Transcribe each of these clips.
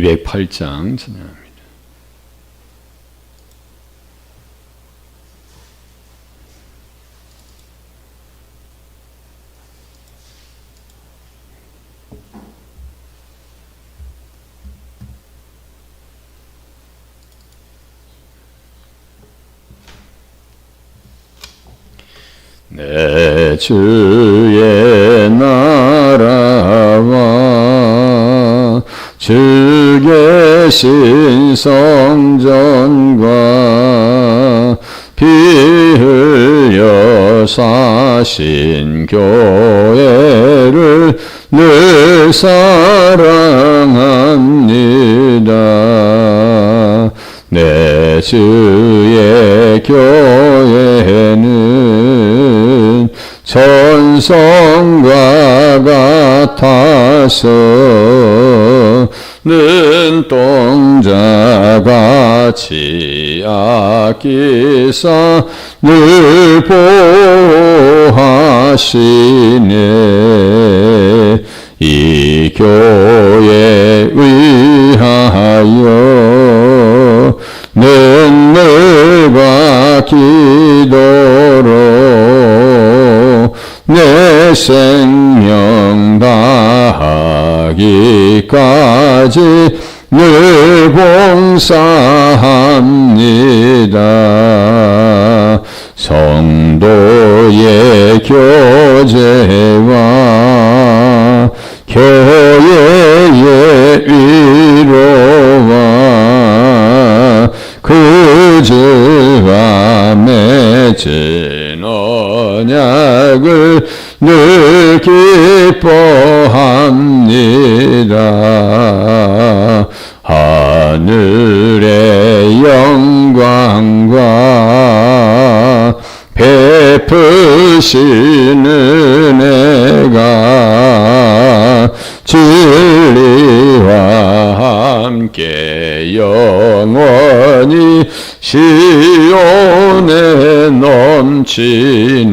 208장 찬양합니다. 내 주의 나라 신 성전과 피 흘려 사신 교회를 늘 사랑합니다. 내 주의 교회는 전성과 같아서 눈동자같이 아끼사 늘 보호하시네. 이 교회 위하여 눈물과 기도로 내 생명 다하기까지 늘 봉사합니다. 성도의 교제와 교회의 위로와 그 주와 맺은 언약을 늘 기뻐합니다. 하늘의 영광과 베푸신 은혜가 진리와 함께 영원히 시온에 넘치네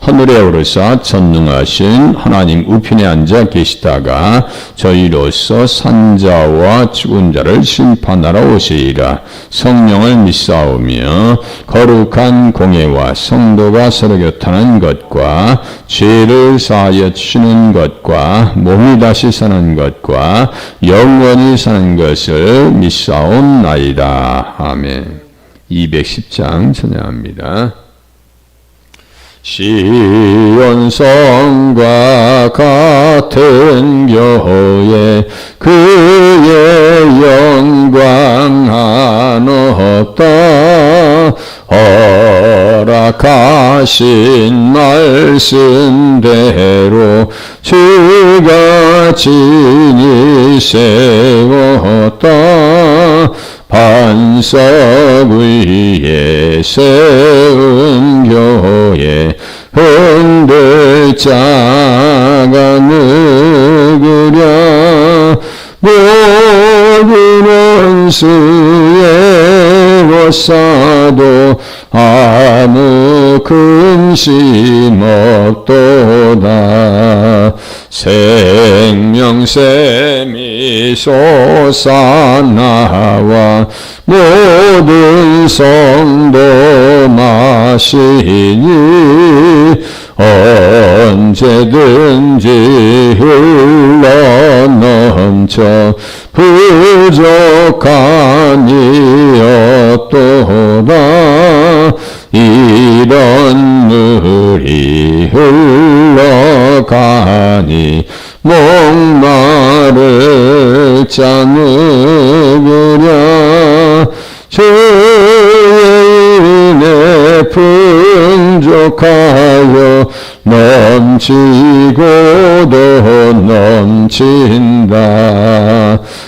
하늘에 오르사 전능하신 하나님 우편에 앉아 계시다가 저희로서 산자와 죽은 자를 심판하러 오시리라 성령을 믿사오며 거룩한 공예와 성도가 서로 교탄하는 것과 죄를 사하여 주시는 것과 몸이 다시 사는 것과 영원히 사는 것을 믿사옵나이다. 아멘. 210장 찬양합니다. 시온성과 같은 교회 그의 영광 한없다 허락하신 말씀대로 주가 진히 세웠다 반석 위에 세운 교회 흔들 자가 누구랴 모든 수에 워싸도 아무 근심 없도다. 생명샘이 솟아나와 모든 성도 마시니 언제든지 흘러 넘쳐 부족하니 없도다 이런 물이 흘러가니 목마 를자 누구랴 주의 은혜 풍족하여 넘치고도 넘친다.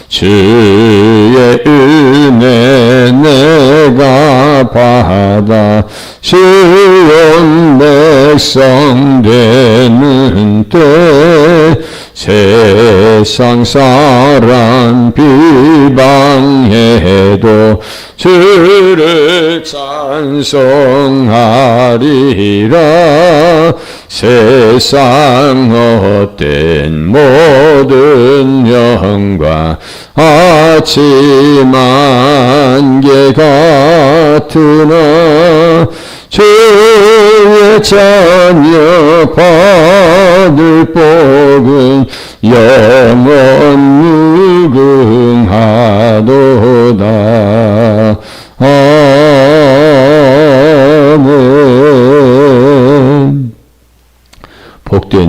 주의 은혜 내가 받아 시온 백성 되는 때 세상 사람 비방해도 주를 찬송하리라. 세상 헛된 모든 영광 아침 안개 같으나 주의 자녀 받을 복은 영원 무궁하도다.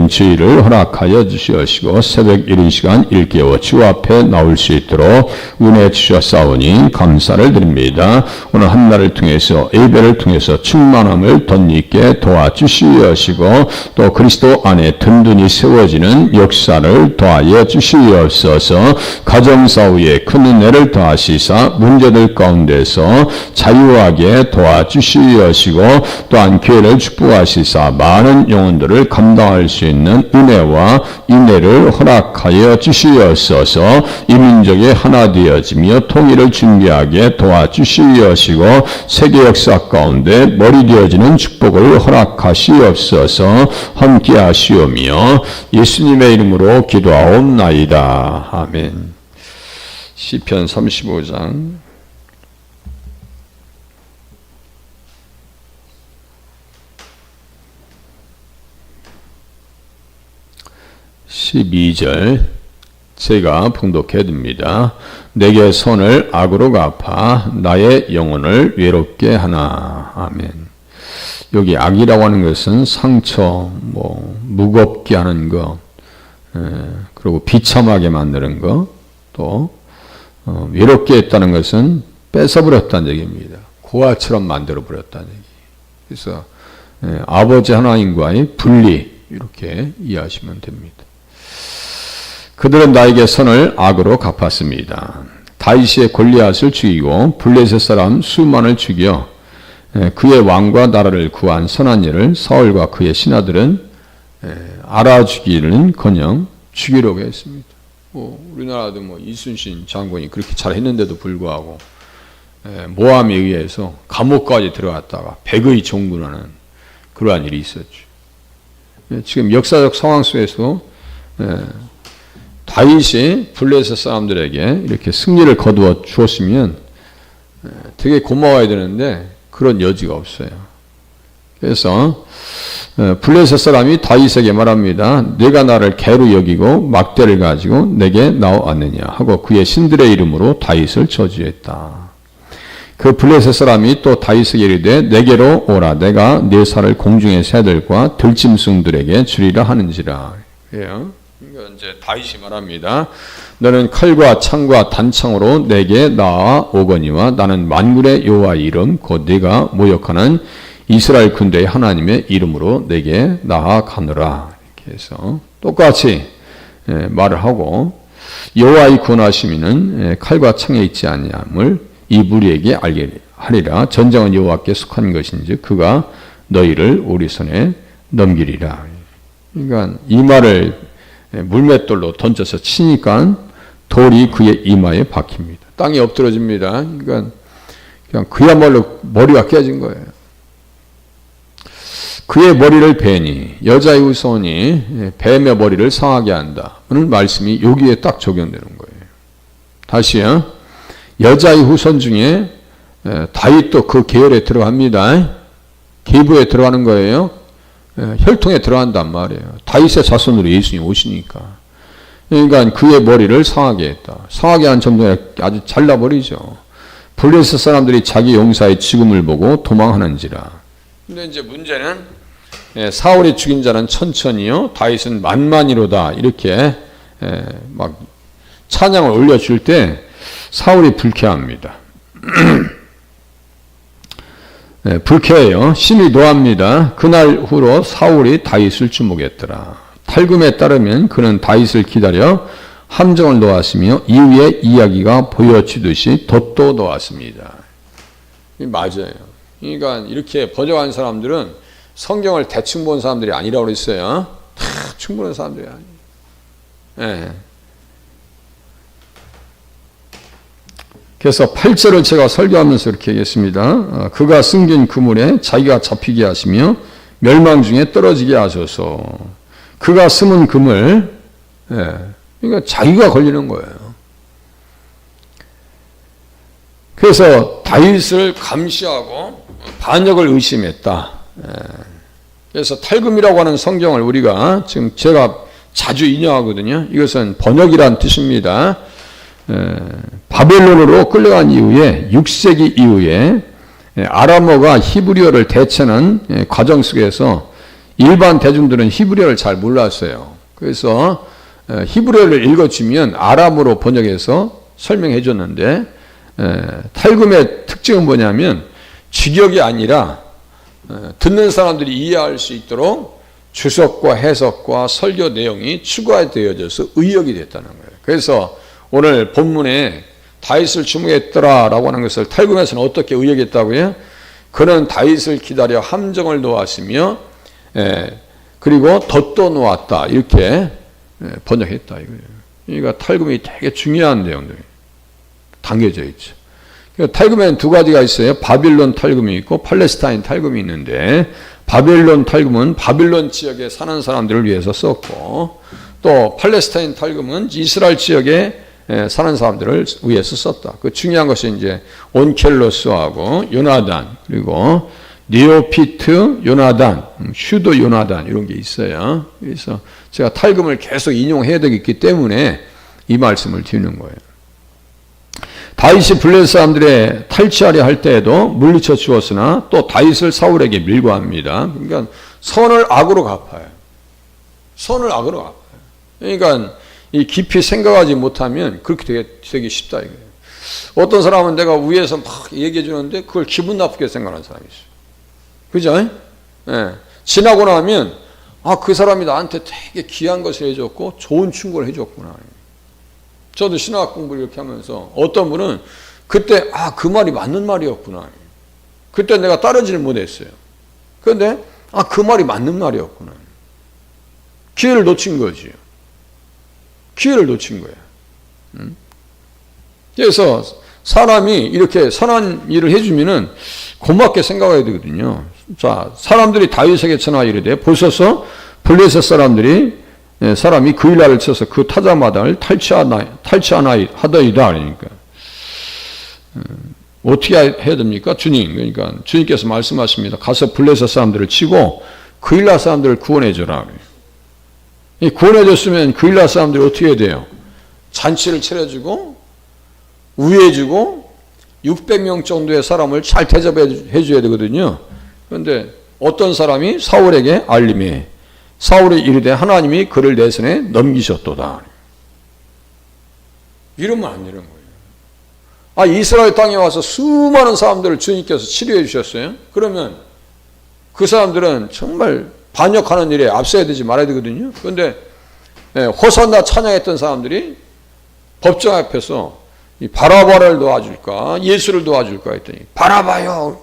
복된 주의를 허락하여 주시옵시고 새벽 이른 시간 일깨워 주 앞에 나올 수 있도록 은혜 주셨사오니 감사를 드립니다. 오늘 한 날을 통해서 예배를 통해서 충만함을 덧있게 도와주시옵시고 또 그리스도 안에 든든히 세워지는 역사를 도하여 주시옵소서 가정사후에 큰 은혜를 더하시사 문제들 가운데서 자유하게 도와주시옵시고 또한 교회를 축복하시사 많은 영혼들을 감당 감당할 수 있는 은혜와 인내를 허락하여 주시옵소서 이민족의 하나 되어지며 통일을 준비하게 도와주시옵시고 세계 역사 가운데 머리 되어지는 축복을 허락하시옵소서 함께 하시오며 예수님의 이름으로 기도하옵나이다. 아멘. 시편 35장 12절 제가 봉독해 듭니다. 내게 손을 악으로 갚아 나의 영혼을 외롭게 하나. 아멘. 여기 악이라고 하는 것은 상처, 뭐 무겁게 하는 것, 에, 그리고 비참하게 만드는 것, 또 어, 외롭게 했다는 것은 뺏어버렸다는 얘기입니다. 고아처럼 만들어 버렸다는 얘기. 그래서 에, 아버지 하나님과의 분리 이렇게 이해하시면 됩니다. 그들은 나에게 선을 악으로 갚았습니다. 다윗의 골리앗을 죽이고 블레셋 사람 수만을 죽여 그의 왕과 나라를 구한 선한 일을 사울과 그의 신하들은 알아주기는 커녕 죽이려고 했습니다. 뭐 우리나라도 뭐 이순신 장군이 그렇게 잘했는데도 불구하고 모함에 의해서 감옥까지 들어갔다가 백의 종군하는 그러한 일이 있었죠. 지금 역사적 상황 속에서 다윗이 블레셋 사람들에게 이렇게 승리를 거두어 주었으면 되게 고마워야 되는데 그런 여지가 없어요. 그래서 블레셋 사람이 다윗에게 말합니다. 내가 나를 개로 여기고 막대를 가지고 내게 나왔느냐 하고 그의 신들의 이름으로 다윗을 저주했다. 그 블레셋 사람이 또 다윗에게 이르되 내게로 오라 내가 네 살을 공중의 새들과 들짐승들에게 주리라 하는지라. 그 이제 다윗이 말합니다. 너는 칼과 창과 단창으로 내게 나아 오거니와 나는 만군의 여호와 이름 곧 네가 모욕하는 이스라엘 군대의 하나님의 이름으로 내게 나아가느라 이렇게 해서 똑같이 예, 말을 하고 여호와의 군하심이는 예, 칼과 창에 있지 아니함을 이 무리에게 알게 하리라 전쟁은 여호와께 속한 것인지 그가 너희를 우리 손에 넘기리라. 그러니까 이 말을 예, 물맷돌로 던져서 치니까 돌이 그의 이마에 박힙니다. 땅에 엎드러집니다. 그러니까 그냥 그야말로 머리가 깨진 거예요. 그의 머리를 베니 여자의 후손이 예, 뱀의 머리를 상하게 한다. 오는 말씀이 여기에 딱 적용되는 거예요. 다시요. 여자의 후손 중에 예, 다윗도 그 계열에 들어갑니다. 기부에 들어가는 거예요. 예, 혈통에 들어간단 말이에요. 다윗의 자손으로 예수님 오시니까. 그러니까 그의 머리를 상하게 했다. 상하게 한 점에 아주 잘라버리죠. 블레셋 사람들이 자기 용사의 죽음을 보고 도망하는지라. 근데 이제 문제는 예, 사울이 죽인 자는 천천히요, 다윗은 만만이로다 이렇게 예, 막 찬양을 올려줄 때 사울이 불쾌합니다. 예, 불쾌해요. 심히 노합니다. 그날 후로 사울이 다윗을 주목했더라. 탈금에 따르면 그는 다윗을 기다려 함정을 놓았으며 이후에 이야기가 보여지듯이 돛도 놓았습니다. 맞아요. 그러니까 이렇게 번역한 사람들은 성경을 대충 본 사람들이 아니라고 그랬어요. 다 충분한 사람들이 아니에요. 예. 그래서 8절을 제가 설교하면서 이렇게 얘기했습니다. 어, 그가 숨긴 그물에 자기가 잡히게 하시며 멸망 중에 떨어지게 하소서. 그가 숨은 그물, 예. 그러니까 자기가 걸리는 거예요. 그래서 다윗을 감시하고 반역을 의심했다. 예. 그래서 탈금이라고 하는 성경을 우리가 지금 제가 자주 인용하거든요. 이것은 번역이란 뜻입니다. 바벨론으로 끌려간 이후에 6세기 이후에 아람어가 히브리어를 대체하는 과정 속에서 일반 대중들은 히브리어를 잘 몰랐어요. 그래서 히브리어를 읽어주면 아람어로 번역해서 설명해 줬는데 탈금의 특징은 뭐냐면 직역이 아니라 듣는 사람들이 이해할 수 있도록 주석과 해석과 설교 내용이 추가되어져서 의역이 됐다는 거예요. 그래서 오늘 본문에 다윗을 주목했더라라고 하는 것을 탈금에서는 어떻게 의역했다고요? 그는 다윗을 기다려 함정을 놓았으며 예, 그리고 덫도 놓았다 이렇게 예, 번역했다 이거예요. 그러니까 탈금이 되게 중요한 내용들이 담겨져 있죠. 그러니까 탈금에는 두 가지가 있어요. 바빌론 탈금이 있고 팔레스타인 탈금이 있는데 바빌론 탈금은 바빌론 지역에 사는 사람들을 위해서 썼고 또 팔레스타인 탈금은 이스라엘 지역에 사는 사람들을 위해서 썼다. 그 중요한 것은 이제 온켈로스하고 요나단 그리고 니오피트 요나단, 슈도 요나단 이런 게 있어요. 그래서 제가 탈금을 계속 인용해야 되기 때문에 이 말씀을 드리는 거예요. 다윗이 블레셋 사람들의 탈취하려 할 때에도 물리쳐 주었으나 또 다윗을 사울에게 밀고 합니다. 그러니까 선을 악으로 갚아요. 선을 악으로 갚아요. 그러니까 이 깊이 생각하지 못하면 그렇게 되게, 되게 쉽다 이거예요. 어떤 사람은 내가 위에서 막 얘기해 주는데 그걸 기분 나쁘게 생각하는 사람이 있어요. 그죠? 예. 지나고 나면 아, 그 사람이 나한테 되게 귀한 것을 해줬고 좋은 충고를 해줬구나. 저도 신학 공부를 이렇게 하면서 어떤 분은 그때 아, 그 말이 맞는 말이었구나. 그때 내가 따르지를 못했어요. 그런데 아, 그 말이 맞는 말이었구나. 기회를 놓친 거지. 기회를 놓친 거야. 음? 그래서 사람이 이렇게 선한 일을 해주면은 고맙게 생각해야 되거든요. 자, 사람들이 다윗에게 전화 이르되 보소서 블레셋 사람들이 예, 사람이 그 일날을 쳐서 그 타자마다를 탈취하나 탈취하나 하더이다 그러니까 음, 어떻게 해야 됩니까? 주님 그러니까 주님께서 말씀하십니다. 가서 블레셋 사람들을 치고 그 일날 사람들을 구원해 줘라. 구원해 줬으면 그 일날 사람들이 어떻게 해야 돼요? 잔치를 차려주고 우회해주고 600명 정도의 사람을 잘 대접해 줘야 되거든요. 그런데 어떤 사람이 사울에게 알림해 사울이 이르되 하나님이 그를 내 손에 넘기셨도다. 이러면 안 되는 거예요. 아, 이스라엘 땅에 와서 수많은 사람들을 주님께서 치료해 주셨어요. 그러면 그 사람들은 정말 반역하는 일에 앞서야 되지 말아야 되거든요. 그런데 예, 호산나 찬양했던 사람들이 법정 앞에서 이 바라바를 도와줄까 예수를 도와줄까 했더니 바라봐요.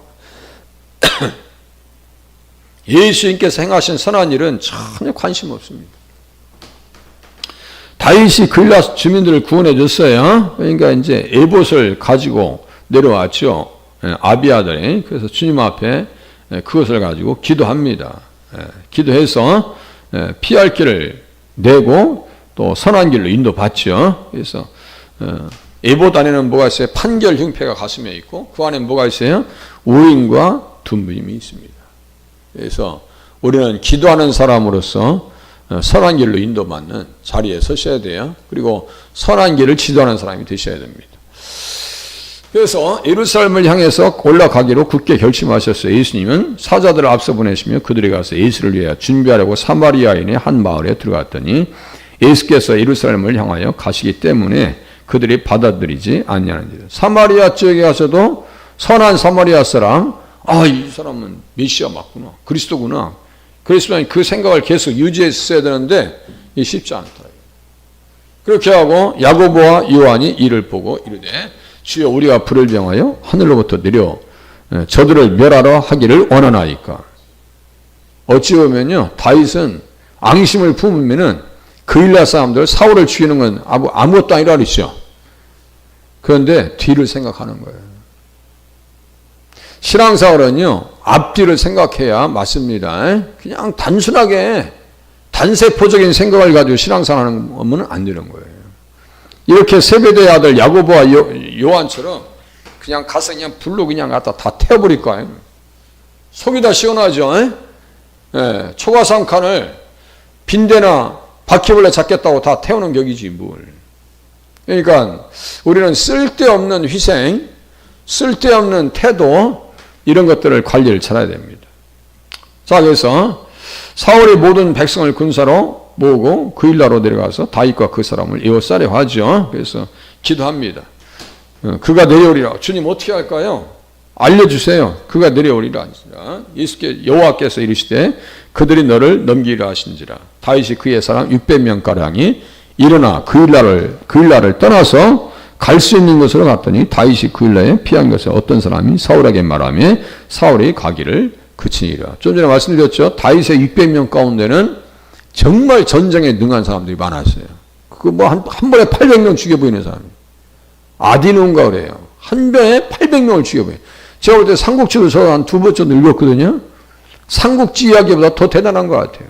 예수님께서 행하신 선한 일은 전혀 관심 없습니다. 다윗이 글라 주민들을 구원해 줬어요. 그러니까 이제 에봇을 가지고 내려왔죠. 예, 아비아들이 그래서 주님 앞에 예, 그것을 가지고 기도합니다. 예, 기도해서 피할 길을 내고 또 선한 길로 인도받죠. 그래서 에봇 안에는 뭐가 있어요? 판결 흉패가 가슴에 있고 그 안에 뭐가 있어요? 우인과 둔부임이 있습니다. 그래서 우리는 기도하는 사람으로서 어, 선한 길로 인도받는 자리에 서셔야 돼요. 그리고 선한 길을 지도하는 사람이 되셔야 됩니다. 그래서 예루살렘을 향해서 올라가기로 굳게 결심하셨어요. 예수님은 사자들을 앞서 보내시며 그들이 가서 예수를 위하여 준비하려고 사마리아인의 한 마을에 들어갔더니 예수께서 예루살렘을 향하여 가시기 때문에 그들이 받아들이지 일. 사마리아 지역에 가서도 선한 사마리아 사람 아, 이 사람은 메시아 맞구나. 그리스도구나. 그랬으면 그 생각을 계속 유지했어야 되는데 이 쉽지 않다. 그렇게 하고 야고보와 요한이 이를 보고 이르되 주여 우리가 불을 병하여 하늘로부터 내려 예, 저들을 멸하러 하기를 원하나이까. 어찌 보면요 다윗은 앙심을 품으면은 그일라 사람들 사울을 죽이는 건 아무, 아무것도 아니라 그랬죠. 그런데 뒤를 생각하는 거예요. 신앙생활은요 앞뒤를 생각해야 맞습니다. 그냥 단순하게 단세포적인 생각을 가지고 신앙생활하면 안 되는 거예요. 이렇게 세배대 아들 야고보와 요, 요한처럼 그냥 가서 그냥 불로 그냥 갖다 다 태워버릴 거예요. 속이 다 시원하죠. 예, 초가상칸을 빈대나 바퀴벌레 잡겠다고 다 태우는 격이지 뭘. 그러니까 우리는 쓸데없는 희생, 쓸데없는 태도 이런 것들을 관리를 잘해야 됩니다. 자 그래서 사울이 모든 백성을 군사로 모으고 그 일나로 내려가서 다윗과 그 사람을 에워싸려 하죠. 그래서 기도합니다. 어, 그가 내려오리라. 주님 어떻게 할까요? 알려주세요. 그가 내려오리라. 예수께 여호와께서 이르시되 그들이 너를 넘기리라 하신지라. 다윗이 그의 사람 600명 가량이 일어나 그 일나를 그 일나를 떠나서 갈 수 있는 곳으로 갔더니 다윗이 그 일나에 피한 것을 어떤 사람이 사울에게 말하며 사울이 가기를 그치니라. 좀 전에 말씀드렸죠. 다윗의 600명 가운데는 정말 전쟁에 능한 사람들이 많았어요. 그뭐한 한 번에 800명 죽여보이는 사람. 아디논가 그래요. 한 번에 800명을 죽여보여. 제가 볼 때 삼국지를 저 한 두번 정도 읽었거든요. 삼국지 이야기보다 더 대단한 것 같아요.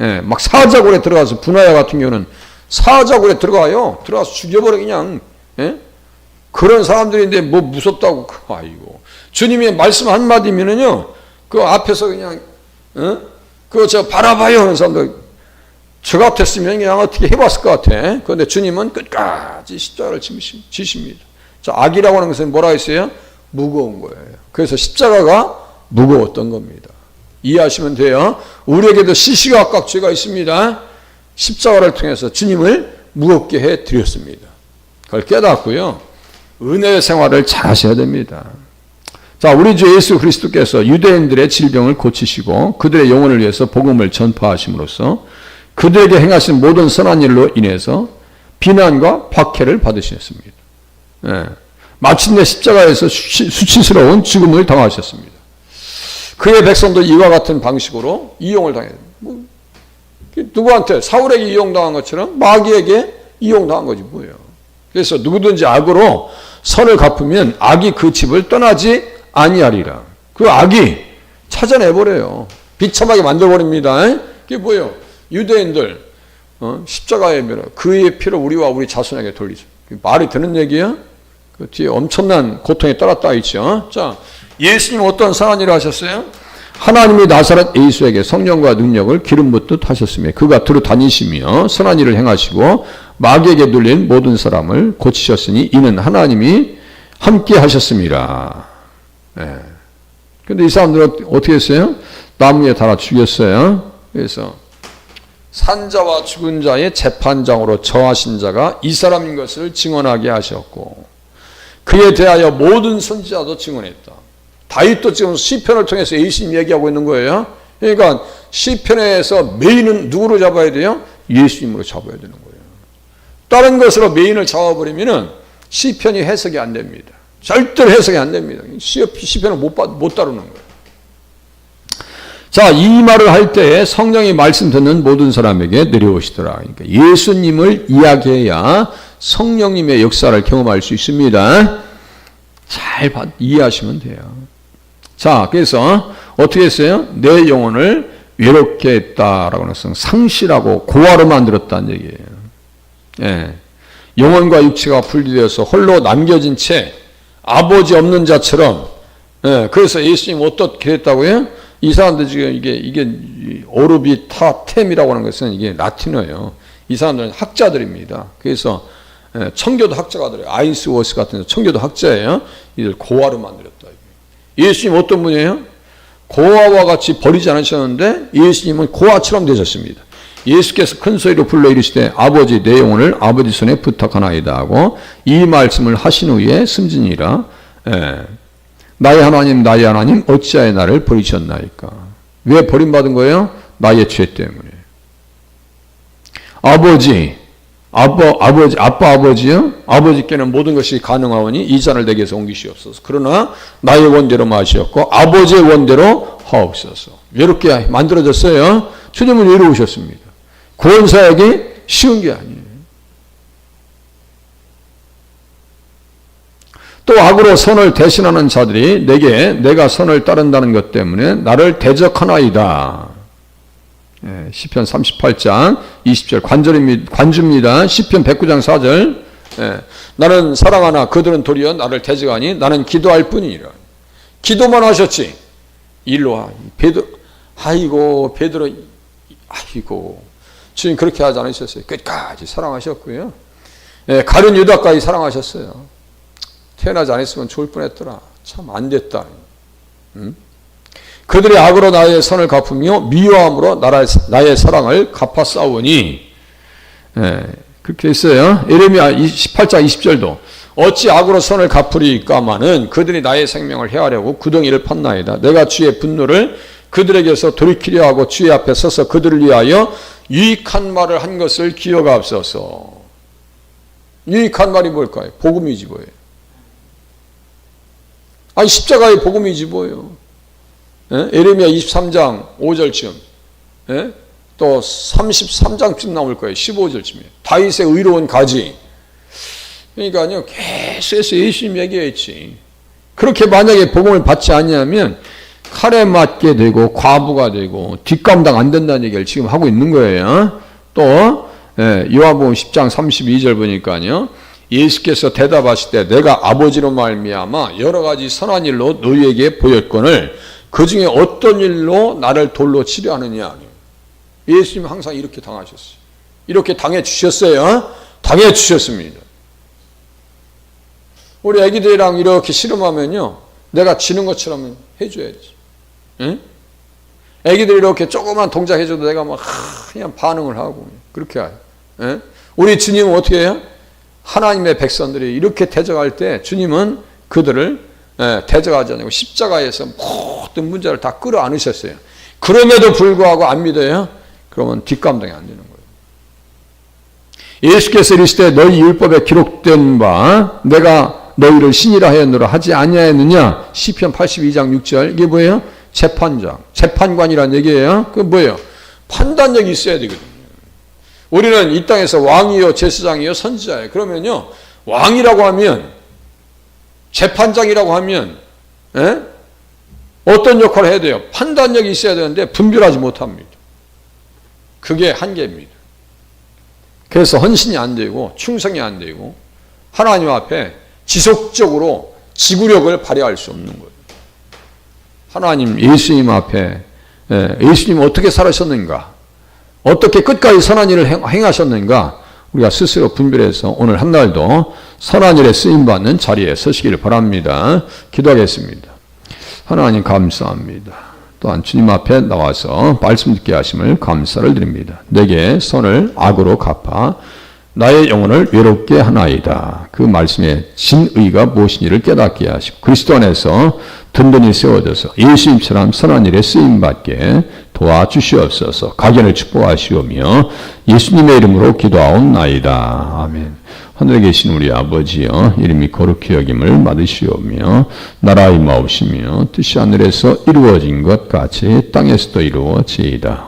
예, 막 사자굴에 들어가서 분하야 같은 경우는 사자굴에 들어가요. 들어가서 죽여버려 그냥. 예? 그런 사람들인데 뭐 무섭다고. 아이고. 주님의 말씀 한마디면은요. 그 앞에서 그냥 어? 그 저 바라봐요 하는 사람들 저 같았으면 그냥 어떻게 해봤을 것 같아. 그런데 주님은 끝까지 십자가를 지십니다. 자, 악이라고 하는 것은 뭐라 했어요? 무거운 거예요. 그래서 십자가가 무거웠던 겁니다. 이해하시면 돼요. 우리에게도 시시각각 죄가 있습니다. 십자가를 통해서 주님을 무겁게 해 드렸습니다. 그걸 깨닫고요. 은혜의 생활을 잘 하셔야 됩니다. 자, 우리 주 예수 그리스도께서 유대인들의 질병을 고치시고 그들의 영혼을 위해서 복음을 전파하심으로써 그들에게 행하신 모든 선한 일로 인해서 비난과 박해를 받으셨습니다. 예. 마침내 십자가에서 수치스러운 죽음을 당하셨습니다. 그의 백성도 이와 같은 방식으로 이용을 당해요. 뭐, 누구한테 사울에게 이용당한 것처럼 마귀에게 이용당한 거지 뭐예요. 그래서 누구든지 악으로 선을 갚으면 악이 그 집을 떠나지 아니하리라. 그 악이 찾아내버려요. 비참하게 만들어버립니다. 그게 뭐예요? 유대인들, 어? 십자가에 매라. 그의 피를 우리와 우리 자손에게 돌리죠. 말이 되는 얘기야? 그 뒤에 엄청난 고통에 따랐다 있죠. 자, 예수님 어떤 상한 일을 하셨어요? 하나님이 나사렛 예수에게 성령과 능력을 기름 붓듯 하셨으며 그가 두루 다니시며 선한 일을 행하시고 마귀에게 눌린 모든 사람을 고치셨으니 이는 하나님이 함께 하셨습니다. 예. 근데 이 사람들은 어떻게 했어요? 나무에 달아 죽였어요. 그래서 산자와 죽은 자의 재판장으로 저하신 자가 이 사람인 것을 증언하게 하셨고 그에 대하여 모든 선지자도 증언했다. 다윗도 지금 시편을 통해서 예수님 얘기하고 있는 거예요. 그러니까 시편에서 메인은 누구로 잡아야 돼요? 예수님으로 잡아야 되는 거예요. 다른 것으로 메인을 잡아버리면은 시편이 해석이 안 됩니다. 절대로 해석이 안 됩니다. 시편을 못, 못 다루는 거예요. 자, 이 말을 할 때 성령이 말씀 듣는 모든 사람에게 내려오시더라. 그러니까 예수님을 이야기해야 성령님의 역사를 경험할 수 있습니다. 잘 이해하시면 돼요. 자, 그래서 어떻게 했어요? 내 영혼을 외롭게 했다라고 해서 상실하고 고아로 만들었다는 얘기예요. 예. 영혼과 육체가 분리되어서 홀로 남겨진 채 아버지 없는 자처럼 예, 그래서 예수님 어떻게 했다고요? 이 사람들 지금 이게 이게 오르비타 템이라고 하는 것은 이게 라틴어예요. 이 사람들은 학자들입니다. 그래서 예, 청교도 학자가 들어요. 아인스워스 같은 청교도 학자예요. 이들 고아로 만들었다. 예수님 어떤 분이에요? 고아와 같이 버리지 않으셨는데 예수님은 고아처럼 되셨습니다. 예수께서 큰 소리로 불러 이르시되 아버지 내 영혼을 아버지 손에 부탁하나이다 하고 이 말씀을 하신 후에 승진이라 예. 나의 하나님 나의 하나님 어찌하여 나를 버리셨나이까? 왜 버림받은 거예요? 나의 죄 때문에. 아버지 아빠 아버지 아빠 아버지요? 아버지께는 모든 것이 가능하오니 이 잔을 내게서 옮기시옵소서. 그러나 나의 원대로 마시었고 아버지의 원대로 하옵소서. 외롭게 만들어졌어요. 주님은 외로우셨습니다 구원사역이 쉬운 게 아니에요 또 악으로 선을 대신하는 자들이 내게 내가 선을 따른다는 것 때문에 나를 대적하나이다. 예, 시편 38장 20절 관절입니다. 관주입니다. 시편 109장 4절 예, 나는 사랑하나 그들은 도리어 나를 대적하니 나는 기도할 뿐이니라. 기도만 하셨지. 일로 와. 베드로 아이고 베드로 아이고 주님 그렇게 하지 않으셨어요. 끝까지 사랑하셨고요. 예, 가룟 유다까지 사랑하셨어요. 태어나지 않았으면 좋을 뻔했더라. 참 안 됐다. 응? 그들의 악으로 나의 선을 갚으며 미워함으로 나라의, 나의 사랑을 갚아 싸우니 예, 그렇게 있어요. 예레미야 18장 20절도 어찌 악으로 선을 갚으리까마는 그들이 나의 생명을 해하려고 구덩이를 팠나이다. 내가 주의 분노를 그들에게서 돌이키려 하고 주의 앞에 서서 그들을 위하여 유익한 말을 한 것을 기억하옵소서. 유익한 말이 뭘까요? 복음이지 뭐예요. 아니 십자가의 복음이지 뭐예요. 예? 에레미야 23장 5절쯤 예? 또 33장쯤 나올 거예요. 15절쯤에 다윗의 의로운 가지. 그러니까요 계속해서 예수님 얘기했지. 그렇게 만약에 복음을 받지 않냐면 칼에 맞게 되고 과부가 되고 뒷감당 안 된다는 얘기를 지금 하고 있는 거예요. 또 예, 요한복음 10장 32절 보니까요. 예수께서 대답하실 때 내가 아버지로 말미암아 여러 가지 선한 일로 너희에게 보였거늘 그 중에 어떤 일로 나를 돌로 치려 하느냐. 예수님 항상 이렇게 당하셨어요. 이렇게 당해 주셨어요. 당해 주셨습니다. 우리 애기들이랑 이렇게 씨름하면요. 내가 지는 것처럼 해줘야지. 응? 애기들이 이렇게 조그만 동작 해줘도 내가 막 그냥 반응을 하고 그렇게 해요. 응? 우리 주님은 어떻게 해요? 하나님의 백성들이 이렇게 대적할 때 주님은 그들을 예, 대적하지 않고 십자가에서 모든 문제를 다 끌어안으셨어요. 그럼에도 불구하고 안 믿어요? 그러면 뒷감당이 안 되는 거예요. 예수께서 이르시되 너희 율법에 기록된 바 내가 너희를 신이라 하였노라 하지 아니하였느냐? 시편 82장 6절 이게 뭐예요? 재판장, 재판관이란 얘기예요. 그 뭐예요? 판단력이 있어야 되거든요. 우리는 이 땅에서 왕이요, 제사장이요, 선지자예요. 그러면요, 왕이라고 하면, 재판장이라고 하면, 에? 예? 어떤 역할을 해야 돼요? 판단력이 있어야 되는데 분별하지 못합니다. 그게 한계입니다. 그래서 헌신이 안 되고, 충성이 안 되고, 하나님 앞에 지속적으로 지구력을 발휘할 수 없는 거예요. 하나님, 예수님 앞에, 예, 예수님 어떻게 살아셨는가? 어떻게 끝까지 선한 일을 행하셨는가 우리가 스스로 분별해서 오늘 한 날도 선한 일에 쓰임받는 자리에 서시기를 바랍니다. 기도하겠습니다. 하나님 감사합니다. 또한 주님 앞에 나와서 말씀 듣게 하심을 감사를 드립니다. 내게 선을 악으로 갚아 나의 영혼을 외롭게 하나이다. 그 말씀의 진의가 무엇인지를 깨닫게 하시고 그리스도 안에서 든든히 세워져서 예수님처럼 선한 일에 쓰임받게 도와주시옵소서 각연을 축복하시오며 예수님의 이름으로 기도하옵나이다. 아멘. 하늘에 계신 우리 아버지여 이름이 거룩히 여김을 받으시오며 나라 임하옵시며 뜻이 하늘에서 이루어진 것 같이 땅에서도 이루어지이다.